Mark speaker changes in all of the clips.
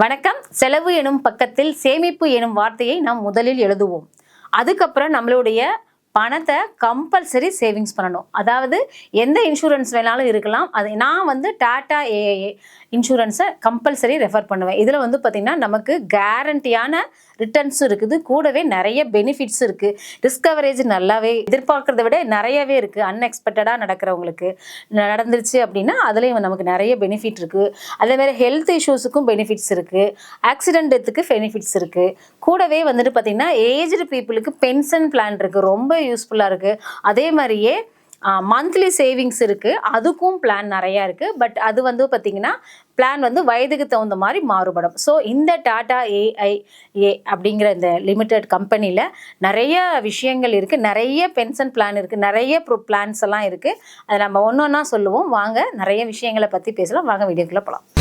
Speaker 1: வணக்கம். செலவு எனும் பக்கத்தில் சேமிப்பு எனும் வார்த்தையை நாம் முதலில் எழுதுவோம். அதுக்கப்புறம் நம்மளுடைய பணத்தை கம்பல்சரி சேவிங்ஸ் பண்ணணும். அதாவது எந்த இன்சூரன்ஸ் வேணாலும் இருக்கலாம். அது நான் வந்து டாடா ஏஏ இன்சூரன்ஸை கம்பல்சரி ரெஃபர் பண்ணுவேன். இதில் வந்து பார்த்திங்கன்னா நமக்கு கேரண்டியான ரிட்டர்ன்ஸும் இருக்குது. கூடவே நிறைய பெனிஃபிட்ஸ் இருக்குது ரிஸ்க் கவரேஜ் நல்லாவே எதிர்பார்க்கறத விட நிறையவே இருக்குது அன்எக்ஸ்பெக்டடாக நடக்கிறவங்களுக்கு நடந்துருச்சு அப்படின்னா அதுலேயும் நமக்கு நிறைய பெனிஃபிட் இருக்குது அதே மாதிரி ஹெல்த் இஷ்யூஸுக்கும் பெனிஃபிட்ஸ் இருக்குது ஆக்சிடென்ட் டெத்துக்கு பெனிஃபிட்ஸ் இருக்குது கூடவே வந்துட்டு பார்த்திங்கன்னா ஏஜ்டு பீப்புளுக்கு பென்ஷன் பிளான் இருக்குது ரொம்ப யூஸ்ஃபுல்லாக இருக்குது அதே மாதிரியே மந்த்லி சேவிங்ஸ் இருக்குது அதுக்கும் பிளான் நிறையா இருக்குது பட் அது வந்து பார்த்திங்கன்னா பிளான் வந்து வயதுக்கு தகுந்த மாதிரி மாறுபடும். ஸோ இந்த டாடா ஏஐஏ அப்படிங்கிற இந்த லிமிடெட் கம்பெனியில் நிறைய விஷயங்கள் இருக்குது நிறைய பென்ஷன் பிளான் இருக்குது நிறைய ப்ரோ பிளான்ஸ் எல்லாம் இருக்குது அதை நம்ம ஒன்று ஒன்றா சொல்லுவோம். வாங்க நிறைய விஷயங்களை பற்றி பேசலாம். வாங்க வீடியோக்குள்ளே போகலாம்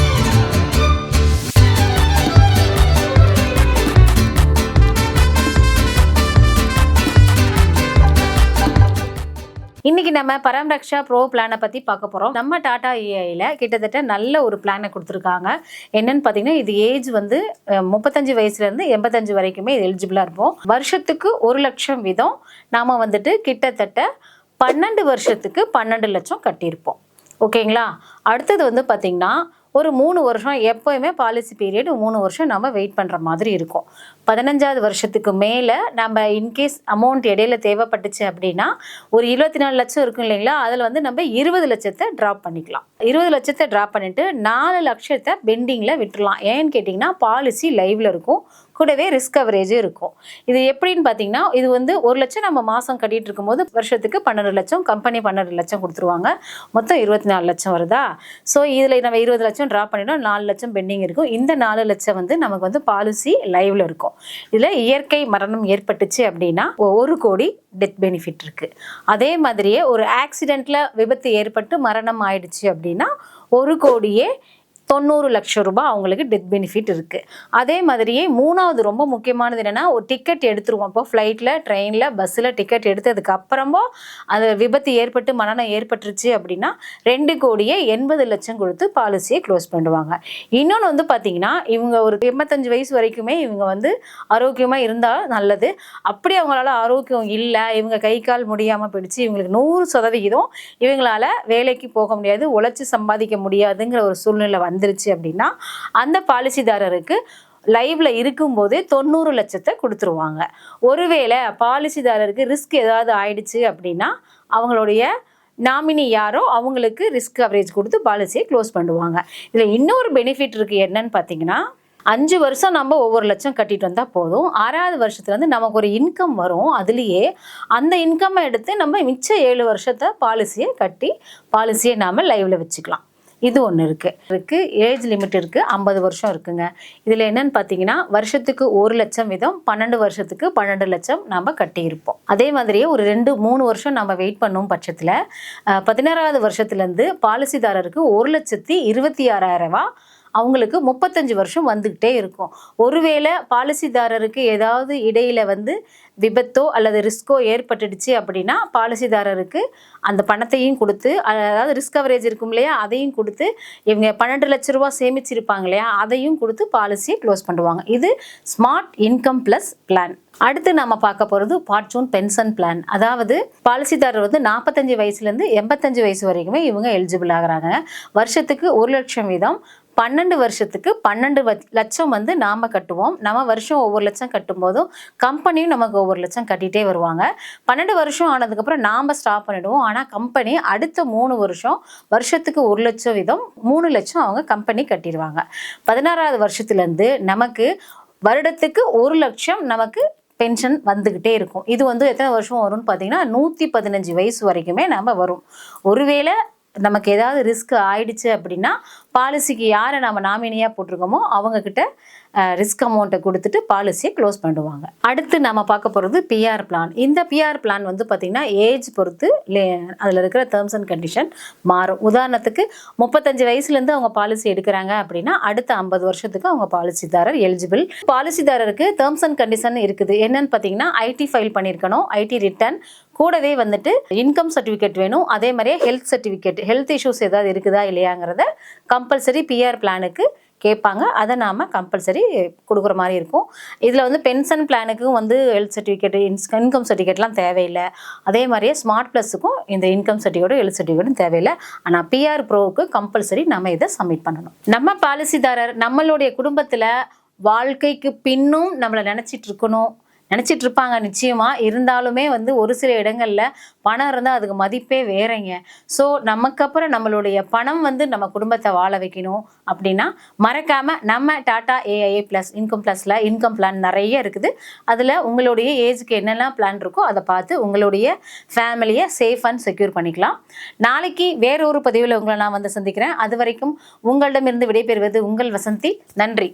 Speaker 1: இன்னைக்கு நம்ம பரம்ரக்ஷா ப்ரோ பிளானை பற்றி பார்க்க போகிறோம் நம்ம டாடா ஏஐயில் கிட்டத்தட்ட நல்ல ஒரு பிளானை கொடுத்துருக்காங்க. என்னன்னு பார்த்தீங்கன்னா இது ஏஜ் வந்து முப்பத்தஞ்சு வயசுலேருந்து எண்பத்தஞ்சு வரைக்குமே இது எலிஜிபிளாக இருப்போம் வருஷத்துக்கு ஒரு லட்சம் வீதம் நாம் வந்துட்டு கிட்டத்தட்ட பன்னெண்டு வருஷத்துக்கு பன்னெண்டு லட்சம் கட்டியிருப்போம். ஓகேங்களா? அடுத்தது வந்து பார்த்திங்கன்னா ஒரு மூணு வருஷம் எப்போயுமே பாலிசி பீரியட் மூணு வருஷம் நம்ம வெயிட் பண்ணுற மாதிரி இருக்கும். பதினஞ்சாவது வருஷத்துக்கு மேலே நம்ம இன்கேஸ் அமௌண்ட் இடையில தேவைப்பட்டுச்சு அப்படின்னா ஒரு இருபத்தி நாலு லட்சம் இருக்கும் இல்லைங்களா? அதில் வந்து நம்ம இருபது லட்சத்தை ட்ராப் பண்ணிக்கலாம். இருபது லட்சத்தை ட்ராப் பண்ணிட்டு நாலு லட்சத்தை பெண்டிங்கில் விட்டுறலாம். ஏன்னு கேட்டிங்கன்னா பாலிசி லைவில் இருக்கும். கூடவே ரிஸ்க் கவரேஜும் இருக்கும். இது எப்படின்னு பார்த்தீங்கன்னா இது வந்து ஒரு லட்சம் நம்ம மாதம் கட்டிட்டு இருக்கும்போது வருஷத்துக்கு பன்னெண்டு லட்சம் கம்பெனி பன்னெண்டு லட்சம் கொடுத்துருவாங்க. மொத்தம் இருபத்தி நாலு லட்சம் வருதா? ஸோ இதில் நம்ம இருபது லட்சம் ட்ராப் பண்ணிட்டோம் நாலு லட்சம் பெண்டிங் இருக்கும். இந்த நாலு லட்சம் வந்து நமக்கு வந்து பாலிசி லைவ்ல இருக்கும். இதில் இயற்கை மரணம் ஏற்பட்டுச்சு அப்படின்னா ஒரு கோடி டெத் பெனிஃபிட் இருக்குது அதே மாதிரியே ஒரு ஆக்சிடெண்ட்டில் விபத்து ஏற்பட்டு மரணம் ஆயிடுச்சு அப்படின்னா ஒரு கோடியே தொண்ணூறு லட்சம் ரூபாய் அவங்களுக்கு டெத் பெனிஃபிட் இருக்குது அதே மாதிரியே மூணாவது ரொம்ப முக்கியமானது என்னென்னா ஒரு டிக்கெட் எடுத்துருவோம். இப்போ ஃப்ளைட்டில் ட்ரெயினில் பஸ்ஸில் டிக்கெட் எடுத்ததுக்கு அப்புறமா அது விபத்து ஏற்பட்டு மரணம் ஏற்பட்டுருச்சு அப்படின்னா ரெண்டு கோடியே எண்பது லட்சம் கொடுத்து பாலிசியை க்ளோஸ் பண்ணுவாங்க. இன்னொன்று வந்து பார்த்தீங்கன்னா இவங்க ஒரு எண்பத்தஞ்சு வயசு வரைக்குமே இவங்க வந்து ஆரோக்கியமாக இருந்தால் நல்லது. அப்படி அவங்களால ஆரோக்கியம் இல்லை இவங்க கை கால் முடியாமல் போயிடுச்சு இவங்களுக்கு நூறு சதவிகிதம் இவங்களால வேலைக்கு போக முடியாது உழைச்சி சம்பாதிக்க முடியாதுங்கிற ஒரு சூழ்நிலை வந்து வந்துருச்சு அப்படின்னா அந்த பாலிசிதாரருக்கு லைவ்ல இருக்கும்போதே தொண்ணூறு லட்சத்தை கொடுத்துருவாங்க. ஒருவேளை பாலிசிதாரருக்கு ரிஸ்க் ஏதாவது ஆயிடுச்சு அப்படின்னா அவங்களுடைய நாமினி யாரோ அவங்களுக்கு ரிஸ்க் கவரேஜ் கொடுத்து பாலிசியை க்ளோஸ் பண்ணுவாங்க. இதில் இன்னொரு பெனிஃபிட் இருக்குது என்னன்னு பார்த்தீங்கன்னா அஞ்சு வருஷம் நம்ம ஒவ்வொரு லட்சம் கட்டிட்டு வந்தால் போதும். ஆறாவது வருஷத்துல வந்து நமக்கு ஒரு இன்கம் வரும். அதுலேயே அந்த இன்கம்மை எடுத்து நம்ம மிச்ச ஏழு வருஷத்தை பாலிசியை கட்டி பாலிசியை நாம் லைவில் வச்சுக்கலாம். இது ஒன்று இருக்குது இருக்குது ஏஜ் லிமிட் இருக்குது ஐம்பது வருஷம் இருக்குங்க. இதில் என்னென்னு பார்த்தீங்கன்னா வருஷத்துக்கு ஒரு லட்சம் வீதம் பன்னெண்டு வருஷத்துக்கு பன்னெண்டு லட்சம் நம்ம கட்டியிருப்போம். அதே மாதிரியே ஒரு ரெண்டு மூணு வருஷம் நம்ம வெயிட் பண்ணும் பட்சத்தில் பதினாறாவது வருஷத்துலேருந்து பாலிசிதாரருக்கு ஒரு லட்சத்தி இருபத்தி ஆறாயிரம் ரூபா அவங்களுக்கு முப்பத்தஞ்சு வருஷம் வந்துக்கிட்டே இருக்கும். ஒருவேளை பாலிசிதாரருக்கு ஏதாவது இடையில வந்து விபத்தோ அல்லது ரிஸ்கோ ஏற்பட்டுடுச்சு அப்படின்னா பாலிசிதாரருக்கு அந்த பணத்தையும் கொடுத்து அதாவது ரிஸ்க் கவரேஜ் இருக்கும் இல்லையா அதையும் கொடுத்து இவங்க பன்னெண்டு லட்ச ரூபா சேமிச்சிருப்பாங்க இல்லையா அதையும் கொடுத்து பாலிசியை க்ளோஸ் பண்ணுவாங்க. இது ஸ்மார்ட் இன்கம் ப்ளஸ் பிளான். அடுத்து நம்ம பார்க்க போகிறது பார்ச்சூன் பென்ஷன் பிளான். அதாவது பாலிசிதாரர் வந்து நாற்பத்தஞ்சு வயசுலேருந்து எண்பத்தஞ்சு வயசு வரைக்குமே இவங்க எலிஜிபிள் ஆகுறாங்க. வருஷத்துக்கு ஒரு லட்சம் வீதம் பன்னெண்டு வருஷத்துக்கு பன்னெண்டு லட்சம் வந்து நாம கட்டுவோம். நம்ம வருஷம் ஒவ்வொரு லட்சம் கட்டும்போதும் கம்பெனியும் நமக்கு ஒவ்வொரு லட்சம் கட்டிகிட்டே வருவாங்க. பன்னெண்டு வருஷம் ஆனதுக்கப்புறம் நாம் ஸ்டாப் பண்ணிடுவோம். ஆனால் கம்பெனி அடுத்த மூணு வருஷம் வருஷத்துக்கு ஒரு லட்சம் வீதம் மூணு லட்சம் அவங்க கம்பெனி கட்டிடுவாங்க. பதினாறாவது வருஷத்துலேருந்து நமக்கு வருடத்துக்கு ஒரு லட்சம் நமக்கு பென்ஷன் வந்துக்கிட்டே இருக்கும். இது வந்து எத்தனை வருஷம் வரும்னு பார்த்தீங்கன்னா நூற்றி பதினஞ்சு வயசு வரைக்குமே நம்ம வரும். ஒருவேளை நமக்கு ஏதாவது ரிஸ்க் ஆயிடுச்சு அப்படின்னா பாலிசிக்கு யாரை நம்ம நாமினியாக போட்டிருக்கோமோ அவங்கக்கிட்ட ரிஸ்க் அமௌண்ட்டை கொடுத்துட்டு பாலிசியை க்ளோஸ் பண்ணிடுவாங்க. அடுத்து நம்ம பார்க்க போகிறது பிஆர் பிளான் இந்த பிஆர் பிளான் வந்து பார்த்திங்கன்னா ஏஜ் பொறுத்து அதில் இருக்கிற டேர்ம்ஸ் அண்ட் கண்டிஷன் மாறும். உதாரணத்துக்கு முப்பத்தஞ்சு வயசுலேருந்து அவங்க பாலிசி எடுக்கிறாங்க அப்படின்னா அடுத்த ஐம்பது வருஷத்துக்கு அவங்க பாலிசிதாரர் எலிஜிபிள் பாலிசிதாரருக்கு டேர்ம்ஸ் அண்ட் கண்டிஷன் இருக்குது. என்னன்னு பார்த்தீங்கன்னா ஐடி ஃபைல் பண்ணியிருக்கணும். ஐடி ரிட்டர்ன் கூடவே வந்துட்டு இன்கம் சர்டிஃபிகேட் வேணும். அதே மாதிரியே ஹெல்த் சர்டிஃபிகேட் ஹெல்த் இஷ்யூஸ் ஏதாவது இருக்குதா இல்லையாங்கிறத கம்பல்சரி பிஆர் பிளானுக்கு கேட்பாங்க. அதை நாம் கம்பல்சரி கொடுக்குற மாதிரி இருக்கும். இதில் வந்து பென்ஷன் பிளானுக்கும் வந்து ஹெல்த் சர்டிஃபிகேட் இன்கம் சர்டிஃபிகேட்லாம் தேவையில்லை. அதே மாதிரியே ஸ்மார்ட் ப்ளஸுக்கும் இந்த இன்கம் சர்டிஃபிகேட்டும் ஹெல்த் சர்டிஃபிகேட்டும் தேவையில்லை. ஆனால் பிஆர் ப்ரோவுக்கு கம்பல்சரி நம்ம இதை சப்மிட் பண்ணணும். நம்ம பாலிசிதாரர் நம்மளுடைய குடும்பத்தில் வாழ்க்கைக்கு பின்னும் நம்மளை நினச்சிட்டு இருக்கணும். நினச்சிட்டு இருப்பாங்க நிச்சயமாக இருந்தாலுமே வந்து ஒரு சில இடங்களில் பணம் இருந்தால் அதுக்கு மதிப்பே வேறங்க. ஸோ நமக்கு அப்புறம் நம்மளுடைய பணம் வந்து நம்ம குடும்பத்தை வாழ வைக்கணும் அப்படின்னா மறக்காம நம்ம டாடா ஏஐஏ ப்ளஸ் இன்கம் ப்ளஸில் இன்கம் பிளான் நிறைய இருக்குது. அதில் உங்களுடைய ஏஜுக்கு என்னெல்லாம் பிளான் இருக்கோ அதை பார்த்து உங்களுடைய ஃபேமிலியை சேஃப் அண்ட் செக்யூர் பண்ணிக்கலாம். நாளைக்கு வேறொரு பதிவில் உங்களை நான் வந்து சந்திக்கிறேன். அது வரைக்கும் உங்களிடமிருந்து விடைபெறுவது உங்கள் வசந்தி. நன்றி.